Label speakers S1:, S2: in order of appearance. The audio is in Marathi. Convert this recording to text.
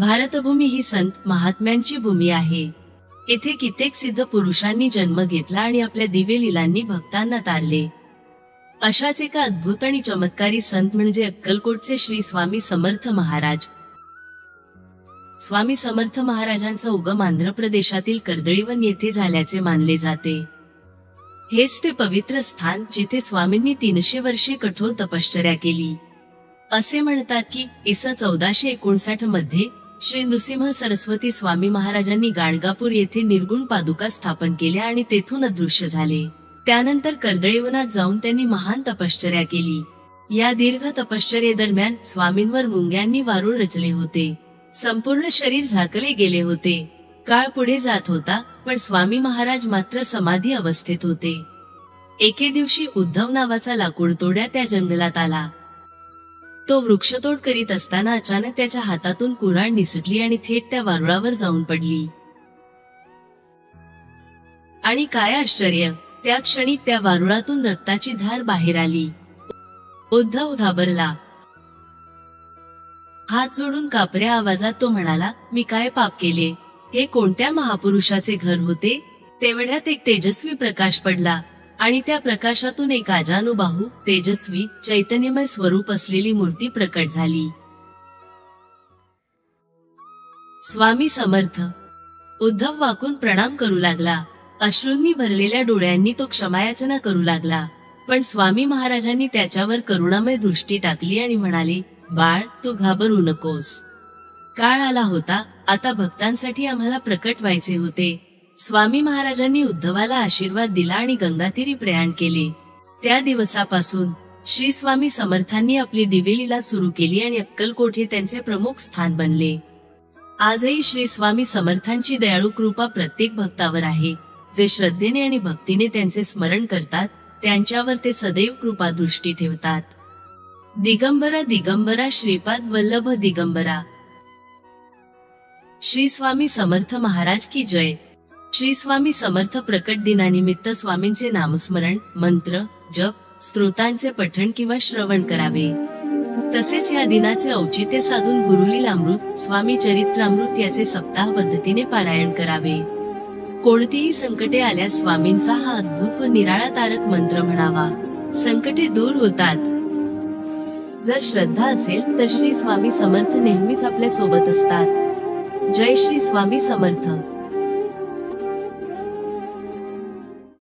S1: भारतभूमी ही संत महात्म्यांची भूमी आहे. येथे कित्येक सिद्ध पुरुषांनी जन्म घेतला आणि आपल्या दिव्य लिलांनी भक्तांना तारले. अशाच एका अद्भुत आणि चमत्कारी संत म्हणजे अक्कलकोटचे श्री स्वामी समर्थ महाराज. स्वामी समर्थ महाराजांचा उगम आंध्र प्रदेशातील कर्दळीवन येथे झाल्याचे मानले जाते. हेच ते पवित्र स्थान जिथे स्वामींनी तीनशे वर्षे कठोर तपश्चर्या केली. असे म्हणतात की इस चौदाशे एकोणसाठमध्ये श्री नृसिंह सरस्वती स्वामी महाराजांनी गाणगापूर येथे निर्गुण पादुका स्थापन केल्या आणि तेथून अदृश्य झाले. त्यानंतर कर्दळीवनात जाऊन त्यांनी महान तपश्चर्या केली. या दीर्घ तपश्चर्येदरम्यान स्वामींवर मुंग्यांनी वारूळ रचले होते. संपूर्ण शरीर झाकले गेले होते. काळ पुढे जात होता पण स्वामी महाराज मात्र समाधी अवस्थेत होते. एके दिवशी उद्धव नावाचा लाकूड तोड्या त्या जंगलात आला. तो वृक्षतोड करीत असताना अचानक त्याच्या हातातून कुऱ्हाड निसटली आणि थेट त्या वारुळावर जाऊन पडली. आणि काय आश्चर्य त्या क्षणी त्या वारुळातून रक्ताची धार बाहेर आली. उद्धव घाबरला. हात जोडून कापऱ्या आवाजात तो म्हणाला मी काय पाप केले? हे कोणत्या महापुरुषाचे घर होते? तेवढ्यात एक तेजस्वी प्रकाश पडला. आणि त्या प्रकाशातून एक आजानुबाहू तेजस्वी चैतन्यमय स्वरूप असलेली मूर्ती प्रकट झाली. स्वामी समर्थ उद्धव वाकून प्रणाम करू लागला. अश्रूंनी भरलेल्या डोळ्यांनी तो क्षमायाचना करू लागला. पण स्वामी महाराजांनी त्याच्यावर करुणामय दृष्टी टाकली आणि म्हणाले बाळ तू घाबरू नकोस. काळ आला होता आता भक्तांसाठी आम्हाला प्रकट व्हायचे होते. स्वामी महाराजांनी उद्धवाला आशीर्वाद दिला आणि गंगातीरी प्रयाण केले. त्या दिवसापासून श्री स्वामी समर्थांनी आपली दिवेलीला सुरू केली आणि अक्कलकोट हे त्यांचे प्रमुख स्थान बनले. आजही श्री स्वामी समर्थांची दयाळू कृपा प्रत्येक भक्तावर आहे. जे श्रद्धेने आणि भक्तीने त्यांचे स्मरण करतात त्यांच्यावर ते सदैव कृपा दृष्टी ठेवतात. दिगंबरा दिगंबरा श्रीपाद वल्लभ दिगंबरा. श्री स्वामी समर्थ महाराज की जय. श्री स्वामी समर्थ प्रकट दिनानिमित्त स्वामींचे नामस्मरण मंत्र जप स्त्रोतांचे पठण किंवा श्रवण करावे. तसेच या दिनाचे औचित्य साधून गुरुलील अमृत स्वामी चरित्रामृत याचे सप्ताह पद्धतीने पारायण करावे. कोणतीही संकटे आल्यास स्वामींचा हा अद्भुत व निराळा तारक मंत्र म्हणावा. संकटे दूर होतात. जर श्रद्धा असेल तर श्री स्वामी समर्थ नेहमीच आपल्यासोबत असतात. जय श्री स्वामी समर्थ.